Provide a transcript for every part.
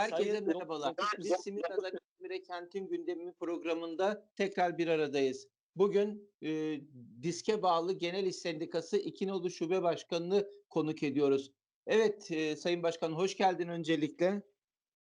Herkese Sayın merhabalar. Biz Simit Adar İzmir'e Kentin Gündemi programında tekrar bir aradayız. Bugün e, diske bağlı Genel İş Sendikası İkinoğlu Şube Başkanı'nı konuk ediyoruz. Evet e, Sayın Başkan hoş geldin öncelikle.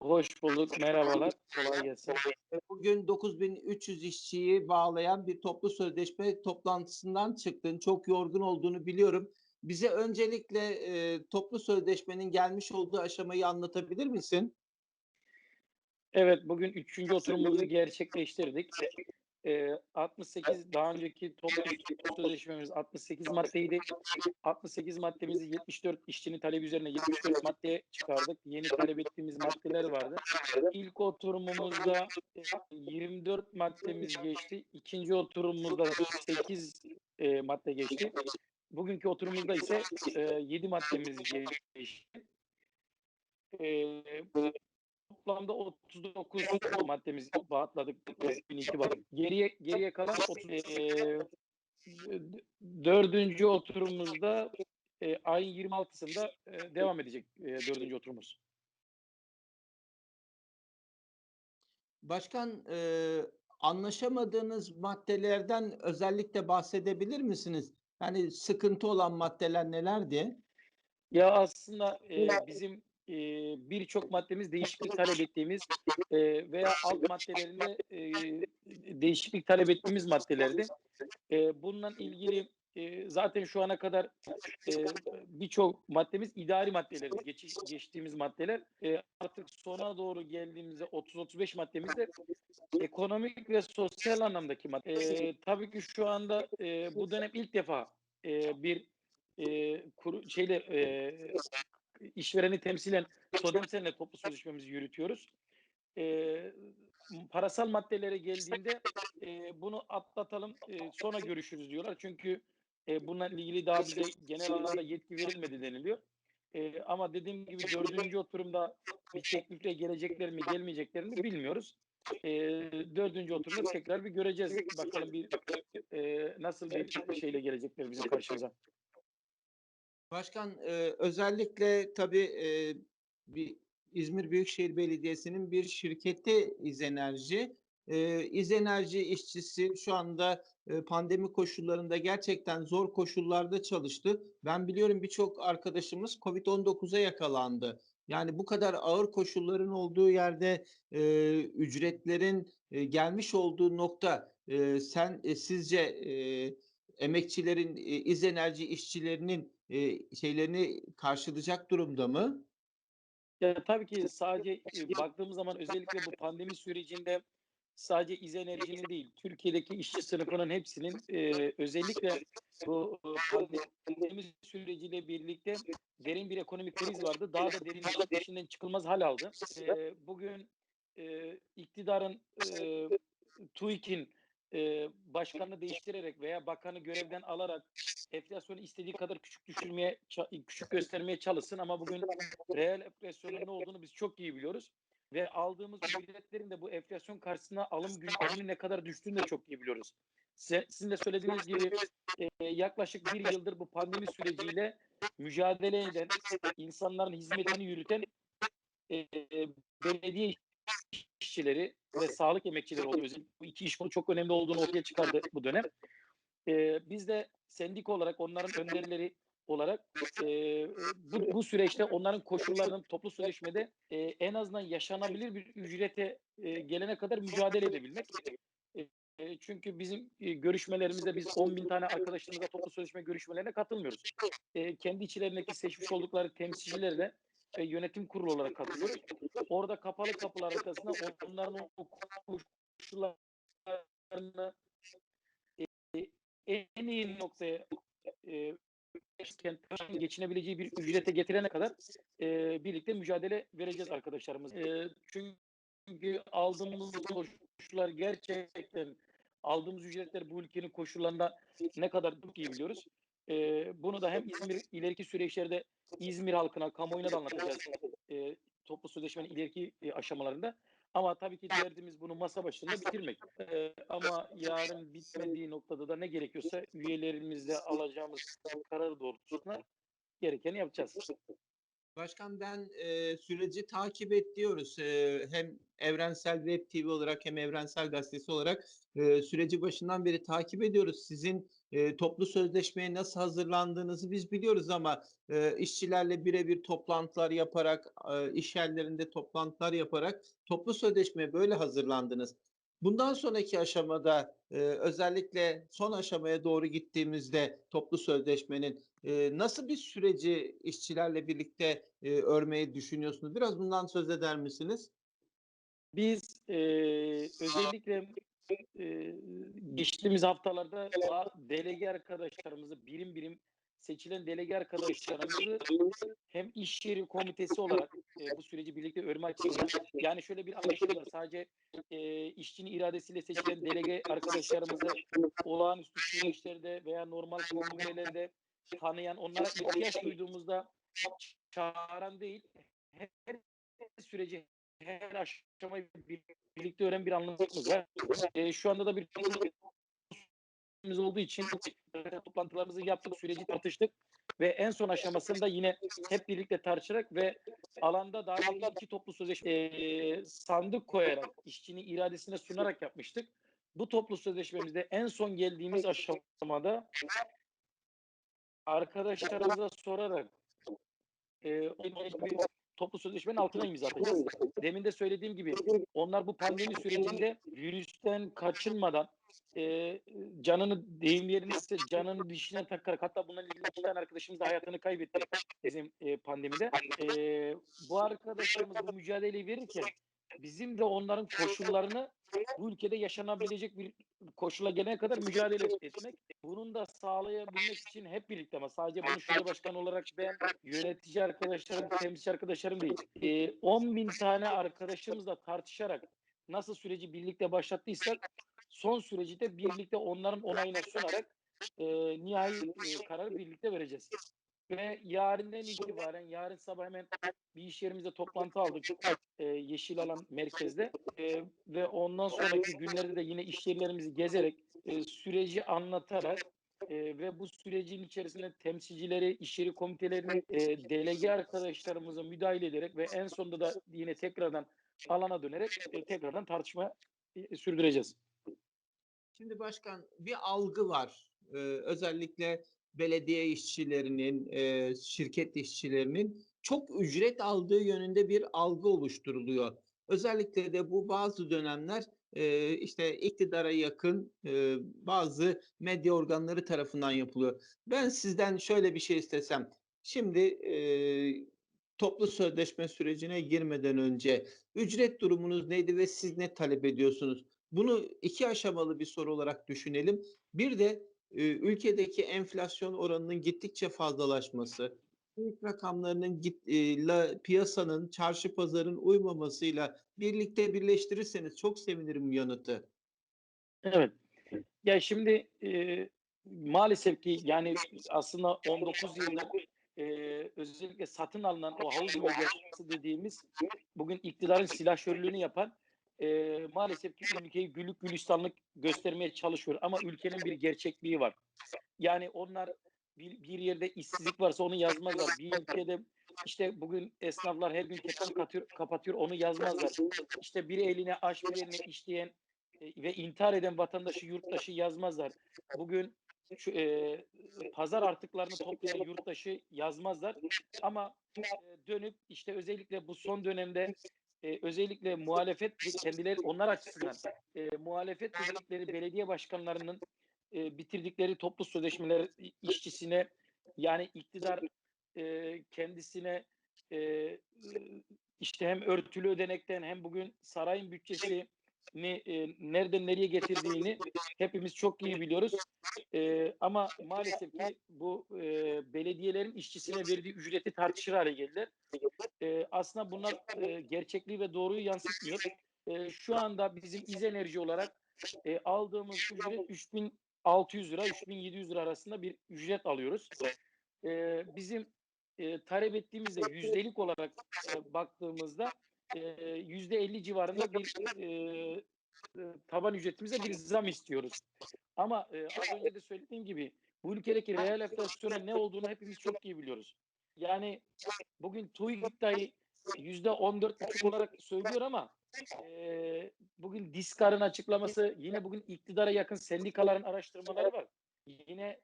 Hoş bulduk. Merhabalar. Kolay gelsin. Bugün 9300 işçiyi bağlayan bir toplu sözleşme toplantısından çıktın. Çok yorgun olduğunu biliyorum. Bize öncelikle e, toplu sözleşmenin gelmiş olduğu aşamayı anlatabilir misin? Evet bugün üçüncü oturumumuzu gerçekleştirdik. Ee, 68 daha önceki toplu sözleşmemiz 68 maddeydi. 68 maddemizi 74 işçinin talebi üzerine 74 maddeye çıkardık. Yeni talep ettiğimiz maddeler vardı. İlk oturumumuzda 24 maddemiz geçti. İkinci oturumumuzda 8 e, madde geçti. Bugünkü oturumumuzda ise e, 7 maddemiz geçti. E, toplamda 39 maddemiz bağladık 2002 var. Geriye geriye kalan 30 e, dördüncü oturumumuzda e, ayın 26'sında e, devam edecek e, dördüncü oturumumuz. Başkan e, anlaşamadığınız maddelerden özellikle bahsedebilir misiniz? Yani sıkıntı olan maddeler nelerdi? Ya aslında e, bizim e, birçok maddemiz değişiklik talep ettiğimiz e, veya alt maddelerinde e, değişiklik talep ettiğimiz maddelerdi. E, bununla ilgili e, zaten şu ana kadar e, birçok maddemiz idari maddelerdi. Geç, geçtiğimiz maddeler. E, artık sona doğru geldiğimizde 30-35 maddemizde ekonomik ve sosyal anlamdaki madde. E, tabii ki şu anda e, bu dönem ilk defa e, bir e, kuru, şeyle e, işvereni temsilen Sodemsel'le toplu sözleşmemizi yürütüyoruz. E, parasal maddelere geldiğinde e, bunu atlatalım e, sonra görüşürüz diyorlar. Çünkü e, bununla ilgili daha bize genel anlamda yetki verilmedi deniliyor. E, ama dediğim gibi dördüncü oturumda bir teklifle gelecekler mi gelmeyecekler mi bilmiyoruz. E, dördüncü oturumda tekrar bir göreceğiz. Bakalım bir e, nasıl bir şeyle gelecekler bizim karşımıza. Başkan e, özellikle tabii e, bir İzmir Büyükşehir Belediyesi'nin bir şirketi İzenerji. E, İzenerji işçisi şu anda e, pandemi koşullarında gerçekten zor koşullarda çalıştı. Ben biliyorum birçok arkadaşımız Covid-19'a yakalandı. Yani bu kadar ağır koşulların olduğu yerde e, ücretlerin e, gelmiş olduğu nokta e, sen e, sizce e, emekçilerin, e, İzenerji işçilerinin e, şeylerini karşılayacak durumda mı? Ya tabii ki sadece e, baktığımız zaman özellikle bu pandemi sürecinde sadece İzenerji'nin değil, Türkiye'deki işçi sınıfının hepsinin e, özellikle bu pandemi süreciyle birlikte derin bir ekonomik kriz vardı. Daha da derin bir içinden çıkılmaz hal aldı. E, bugün e, iktidarın e, TÜİK'in e, başkanını değiştirerek veya bakanı görevden alarak enflasyonu istediği kadar küçük düşürmeye, küçük göstermeye çalışsın ama bugün reel enflasyonun ne olduğunu biz çok iyi biliyoruz. Ve aldığımız ücretlerin de bu enflasyon karşısında alım gücünün ne kadar düştüğünü de çok iyi biliyoruz. Size, sizin de söylediğiniz gibi e, yaklaşık bir yıldır bu pandemi süreciyle mücadele eden, insanların hizmetini yürüten e, belediye işçileri ve sağlık emekçileri oluyor. Bu iki iş kolu çok önemli olduğunu ortaya çıkardı bu dönem. Ee, biz de sendik olarak onların önderleri olarak e, bu, bu süreçte onların koşullarının toplu sözleşmede e, en azından yaşanabilir bir ücrete e, gelene kadar mücadele edebilmek. E, çünkü bizim e, görüşmelerimizde biz 10 bin tane arkadaşlarımızla toplu sözleşme görüşmelerine katılmıyoruz. E, kendi içlerindeki seçmiş oldukları temsilcilerle e, yönetim kurulu olarak katılıyoruz. Orada kapalı kapılar arkasında onların o koşullarını en iyi noktaya e, kentin geçinebileceği bir ücrete getirene kadar e, birlikte mücadele vereceğiz arkadaşlarımız. E, çünkü aldığımız koşullar gerçekten aldığımız ücretler bu ülkenin koşullarında ne kadar çok iyi biliyoruz. E, bunu da hem İzmir ileriki süreçlerde İzmir halkına, kamuoyuna da anlatacağız. E, toplu sözleşmenin ileriki e, aşamalarında. Ama tabii ki derdimiz bunu masa başında bitirmek. E, ama yarın bitmediği noktada da ne gerekiyorsa üyelerimizle alacağımız karar doğrultusunda gerekeni yapacağız. Başkan ben e, süreci takip et diyoruz. E, hem Evrensel Web TV olarak hem Evrensel Gazetesi olarak e, süreci başından beri takip ediyoruz. Sizin e, toplu sözleşmeye nasıl hazırlandığınızı biz biliyoruz ama e, işçilerle birebir toplantılar yaparak, e, iş yerlerinde toplantılar yaparak toplu sözleşmeye böyle hazırlandınız. Bundan sonraki aşamada e, özellikle son aşamaya doğru gittiğimizde toplu sözleşmenin e, nasıl bir süreci işçilerle birlikte e, örmeyi düşünüyorsunuz? Biraz bundan söz eder misiniz? Biz e, özellikle e, geçtiğimiz haftalarda a- delege arkadaşlarımızı birim birim seçilen delege arkadaşlarımızı hem iş yeri komitesi olarak e, bu süreci birlikte örme açısından yani şöyle bir anlaşma var sadece e, işçinin iradesiyle seçilen delege arkadaşlarımızı olağanüstü süreçlerde veya normal kongrelerde tanıyan onlara ihtiyaç duyduğumuzda çağıran değil her süreci her aşamayı bir- birlikte öğren bir anlamımız var. E, şu anda da bir olduğu için toplantılarımızı yaptık, süreci tartıştık ve en son aşamasında yine hep birlikte tartışarak ve alanda önce iki toplu sözleşme e, sandık koyarak işçinin iradesine sunarak yapmıştık. Bu toplu sözleşmemizde en son geldiğimiz aşamada arkadaşlarımıza sorarak e, toplu sözleşmenin altına imza atacağız. Demin de söylediğim gibi onlar bu pandemi sürecinde virüsten kaçınmadan e, canını deyim yerine ise canını dişine takarak hatta bununla ilgili iki tane arkadaşımız da hayatını kaybetti bizim e, pandemide. E, bu arkadaşlarımız bu mücadeleyi verirken bizim de onların koşullarını bu ülkede yaşanabilecek bir koşula gelene kadar mücadele etmek. Bunun da sağlayabilmek için hep birlikte ama sadece bunu şube başkanı olarak ben yönetici arkadaşlarım, temsilci arkadaşlarım değil. E, 10 bin tane arkadaşımızla tartışarak nasıl süreci birlikte başlattıysak son süreci de birlikte onların onayına sunarak e, nihai e, kararı birlikte vereceğiz. Ve yarından itibaren yarın sabah hemen bir iş yerimizde toplantı aldık e, Yeşil Alan merkezde E, ve ondan sonraki günlerde de yine iş yerlerimizi gezerek e, süreci anlatarak e, ve bu sürecin içerisinde temsilcileri, iş yeri komitelerinin e, delege arkadaşlarımıza müdahale ederek ve en sonunda da yine tekrardan alana dönerek e, tekrardan tartışma e, sürdüreceğiz. Şimdi başkan bir algı var. Ee, özellikle belediye işçilerinin, e, şirket işçilerinin çok ücret aldığı yönünde bir algı oluşturuluyor. Özellikle de bu bazı dönemler e, işte iktidara yakın e, bazı medya organları tarafından yapılıyor. Ben sizden şöyle bir şey istesem. Şimdi e, toplu sözleşme sürecine girmeden önce ücret durumunuz neydi ve siz ne talep ediyorsunuz? Bunu iki aşamalı bir soru olarak düşünelim. Bir de ülkedeki enflasyon oranının gittikçe fazlalaşması, ilk rakamlarının git, e, la, piyasanın, çarşı pazarın uymamasıyla birlikte birleştirirseniz çok sevinirim yanıtı. Evet. Ya şimdi e, maalesef ki yani aslında 19 yıllık e, özellikle satın alınan o havuz medyası dediğimiz bugün iktidarın silahşörlüğünü yapan e, maalesef ki ülkeyi gülük gülistanlık göstermeye çalışıyor. Ama ülkenin bir gerçekliği var. Yani onlar bir, bir yerde işsizlik varsa onu yazmazlar. Bir ülkede işte bugün esnaflar her gün kepen katıyor, kapatıyor onu yazmazlar. İşte bir eline aş bir eline işleyen e, ve intihar eden vatandaşı yurttaşı yazmazlar. Bugün şu, e, pazar artıklarını toplayan yurttaşı yazmazlar. Ama e, dönüp işte özellikle bu son dönemde e, özellikle muhalefet kendileri onlar açısından e, muhalefet dedikleri belediye başkanlarının e, bitirdikleri toplu sözleşmeler işçisine yani iktidar e, kendisine e, işte hem örtülü ödenekten hem bugün sarayın bütçesini e, nereden nereye getirdiğini hepimiz çok iyi biliyoruz. E, ama maalesef ki bu e, belediyelerin işçisine verdiği ücreti tartışır hale geldiler. E, aslında bunlar e, gerçekliği ve doğruyu yansıtmıyor. E, şu anda bizim İz Enerji olarak e, aldığımız ücret 3600 lira 3700 lira arasında bir ücret alıyoruz. E, bizim e, talep ettiğimizde yüzdelik olarak e, baktığımızda yüzde 50 civarında bir e, taban ücretimize bir zam istiyoruz. Ama e, az önce de söylediğim gibi bu ülkedeki reel enflasyonun ne olduğunu hepimiz çok iyi biliyoruz. yani bugün TÜİK dahi yüzde on dört olarak söylüyor ama e, bugün Diskar'ın açıklaması yine bugün iktidara yakın sendikaların araştırmaları var. Yine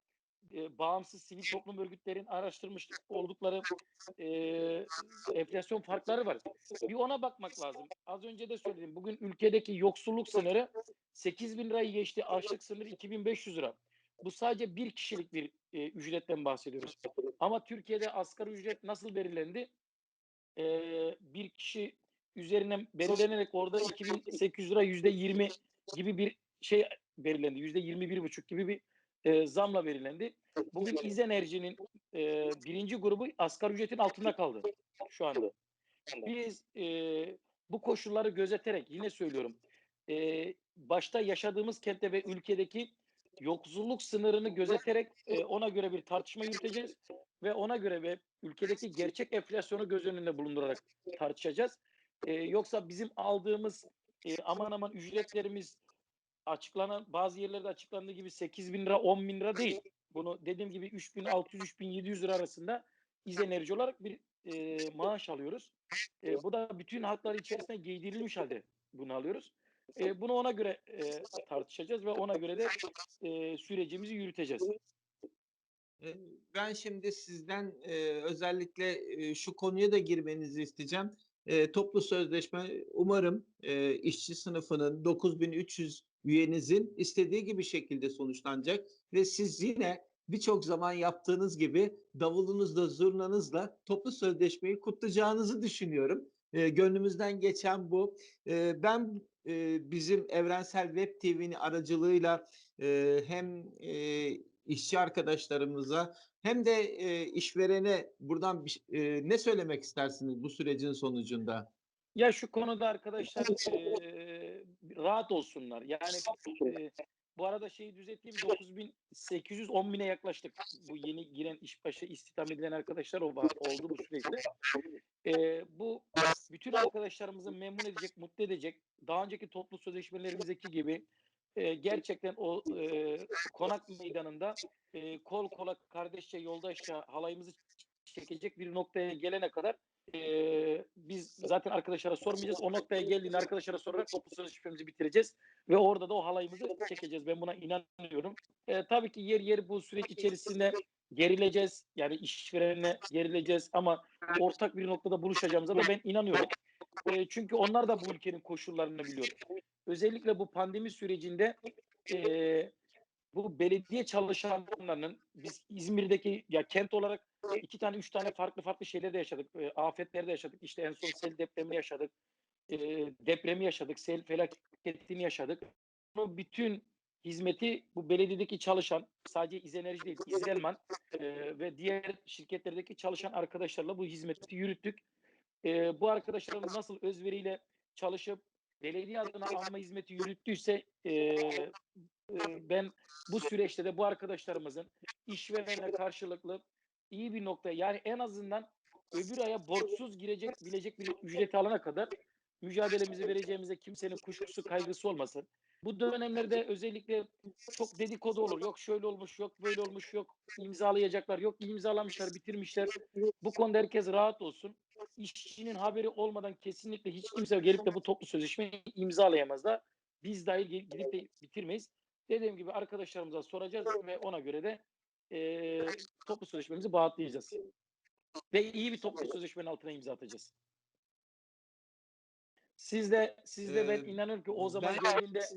e, bağımsız sivil toplum örgütlerin araştırmış oldukları e, enflasyon farkları var. Bir ona bakmak lazım. Az önce de söyledim. Bugün ülkedeki yoksulluk sınırı 8 bin lirayı geçti. Açlık sınırı 2500 lira. Bu sadece bir kişilik bir e, ücretten bahsediyoruz. Ama Türkiye'de asgari ücret nasıl belirlendi? E, bir kişi üzerine belirlenerek orada 2800 lira yüzde 20 gibi bir şey belirlendi. Yüzde 21 buçuk gibi bir e, zamla belirlendi. Bugün İzenerji'nin e, birinci grubu asgari ücretin altında kaldı şu anda. Biz e, bu koşulları gözeterek yine söylüyorum e, başta yaşadığımız kentte ve ülkedeki yoksulluk sınırını gözeterek e, ona göre bir tartışma yürüteceğiz ve ona göre ve ülkedeki gerçek enflasyonu göz önünde bulundurarak tartışacağız. E, yoksa bizim aldığımız e, aman aman ücretlerimiz açıklanan bazı yerlerde açıklandığı gibi 8 bin lira 10 bin lira değil. Bunu dediğim gibi 3600-3700 lira arasında İzenerji olarak bir e, maaş alıyoruz. E, bu da bütün haklar içerisinde giydirilmiş halde bunu alıyoruz. E, bunu ona göre e, tartışacağız ve ona göre de e, sürecimizi yürüteceğiz. Eee, ben şimdi sizden, eee, özellikle, eee, şu konuya da girmenizi isteyeceğim. Eee, toplu sözleşme umarım, eee, işçi sınıfının 9300 üyenizin istediği gibi şekilde sonuçlanacak ve siz yine birçok zaman yaptığınız gibi davulunuzla, zurnanızla toplu sözleşmeyi kutlayacağınızı düşünüyorum. Eee, gönlümüzden geçen bu. Eee, ben, eee, bizim Evrensel Web TV'nin aracılığıyla, eee, hem, eee, işçi arkadaşlarımıza hem de, eee, işverene buradan eee, ne söylemek istersiniz bu sürecin sonucunda? Ya şu konuda arkadaşlar eee, rahat olsunlar. Yani eee, bu arada şeyi düzelteyim 9800 10.000'e yaklaştık. Bu yeni giren işbaşı istihdam edilen arkadaşlar o var, oldu bu süreçte. Eee, bu bütün arkadaşlarımızı memnun edecek, mutlu edecek. Daha önceki toplu sözleşmelerimizdeki gibi eee, gerçekten o eee, konak meydanında eee, kol kola, kardeşçe, yoldaşça halayımızı çekecek bir noktaya gelene kadar biz zaten arkadaşlara sormayacağız. O noktaya geldiğinde arkadaşlara sorarak toplu sözleşmemizi bitireceğiz ve orada da o halayımızı çekeceğiz. Ben buna inanıyorum. Eee, tabii ki yer yer bu süreç içerisinde gerileceğiz. Yani işverenle gerileceğiz ama ortak bir noktada buluşacağımıza da ben inanıyorum. Eee, çünkü onlar da bu ülkenin koşullarını biliyor. Özellikle bu pandemi sürecinde eee, bu belediye çalışanlarının biz İzmir'deki ya kent olarak 2 tane 3 tane farklı farklı şeyler de yaşadık. Eee, afetler de yaşadık. İşte en son sel depremi yaşadık. Eee, depremi yaşadık. Sel felaketini yaşadık. Bu bütün hizmeti bu belediyedeki çalışan sadece İzenerji değil, İzelman eee, ve diğer şirketlerdeki çalışan arkadaşlarla bu hizmeti yürüttük. Eee, bu arkadaşlarımız nasıl özveriyle çalışıp belediye adına alma hizmeti yürüttüyse eee, eee, ben bu süreçte de bu arkadaşlarımızın işverenle karşılıklı iyi bir noktaya yani en azından öbür aya borçsuz girecek bilecek bir ücreti alana kadar mücadelemizi vereceğimize kimsenin kuşkusu kaygısı olmasın. Bu dönemlerde özellikle çok dedikodu olur. Yok şöyle olmuş, yok böyle olmuş, yok imzalayacaklar, yok imzalamışlar, bitirmişler. Bu konuda herkes rahat olsun. İşçinin haberi olmadan kesinlikle hiç kimse gelip de bu toplu sözleşmeyi imzalayamaz da biz dahil gidip de bitirmeyiz. Dediğim gibi arkadaşlarımıza soracağız ve ona göre de eee toplu sözleşmemizi bağlayacağız. Ve iyi bir toplu sözleşmenin altına imza atacağız. Siz de siz de ben Eee, inanıyorum ki o zaman ben geldiğinde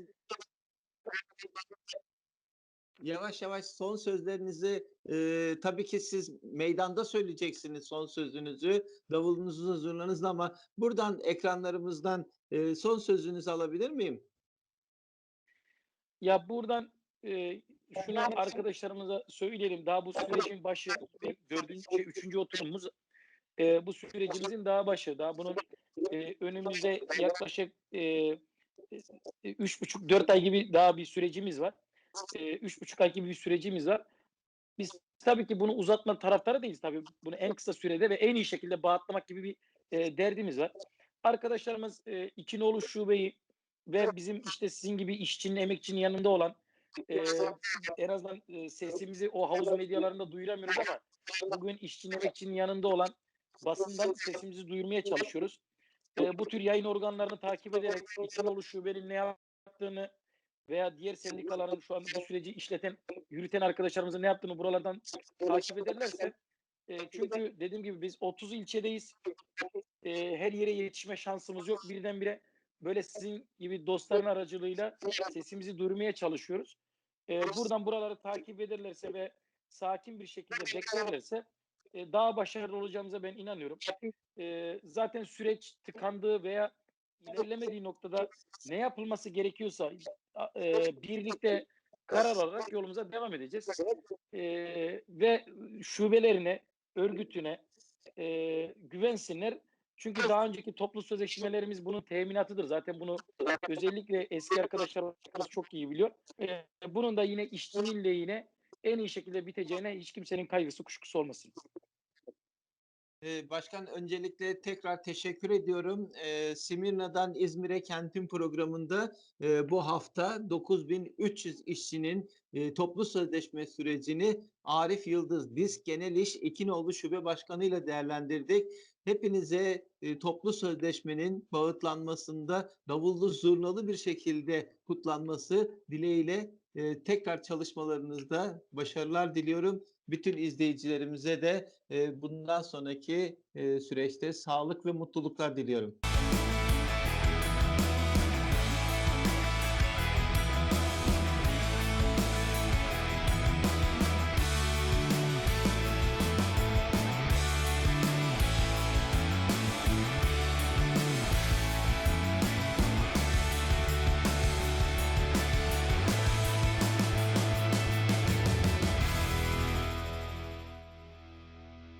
Yavaş yavaş son sözlerinizi, eee, tabii ki siz meydanda söyleyeceksiniz son sözünüzü, davulunuzla, zurnanızla ama buradan ekranlarımızdan, eee, son sözünüzü alabilir miyim? Ya buradan eee, şunu arkadaşlarımıza söyleyelim. Daha bu sürecin başı 4. şey 3. oturumumuz eee, bu sürecimizin daha başı. Daha bunun eee, önümüzde yaklaşık eee, e, 3,5-4 ay gibi daha bir sürecimiz var. Eee, 3,5 ay gibi bir sürecimiz var. Biz tabii ki bunu uzatma taraftarı değiliz tabii. Bunu en kısa sürede ve en iyi şekilde bağlatmak gibi bir eee, derdimiz var. Arkadaşlarımız eee, İkinoğlu Şube'yi ve bizim işte sizin gibi işçinin, emekçinin yanında olan e, en azından e, sesimizi o havuz medyalarında duyuramıyoruz ama bugün işçinin emekçinin yanında olan basından sesimizi duyurmaya çalışıyoruz. E, bu tür yayın organlarını takip ederek İçinoğlu Şube'nin ne yaptığını veya diğer sendikaların şu an bu süreci işleten, yürüten arkadaşlarımızın ne yaptığını buralardan takip ederlerse e, çünkü dediğim gibi biz 30 ilçedeyiz. E, her yere yetişme şansımız yok. Birdenbire böyle sizin gibi dostların aracılığıyla sesimizi duyurmaya çalışıyoruz. E, buradan buraları takip ederlerse ve sakin bir şekilde beklerlerse e, daha başarılı olacağımıza ben inanıyorum. E, zaten süreç tıkandığı veya ilerlemediği noktada ne yapılması gerekiyorsa e, birlikte karar alarak yolumuza devam edeceğiz. E, ve şubelerine, örgütüne e, güvensinler. Çünkü daha önceki toplu sözleşmelerimiz bunun teminatıdır. Zaten bunu özellikle eski arkadaşlarımız çok iyi biliyor. E, bunun da yine işçinin lehine en iyi şekilde biteceğine hiç kimsenin kaygısı kuşkusu olmasın. Ee, Başkan öncelikle tekrar teşekkür ediyorum. Ee, Simirna'dan İzmir'e kentin programında e, bu hafta 9300 işçinin e, toplu sözleşme sürecini Arif Yıldız Disk Genel İş İkinoğlu Şube Başkanı ile değerlendirdik. Hepinize e, toplu sözleşmenin bağıtlanmasında davullu zurnalı bir şekilde kutlanması dileğiyle e, tekrar çalışmalarınızda başarılar diliyorum. Bütün izleyicilerimize de e, bundan sonraki e, süreçte sağlık ve mutluluklar diliyorum.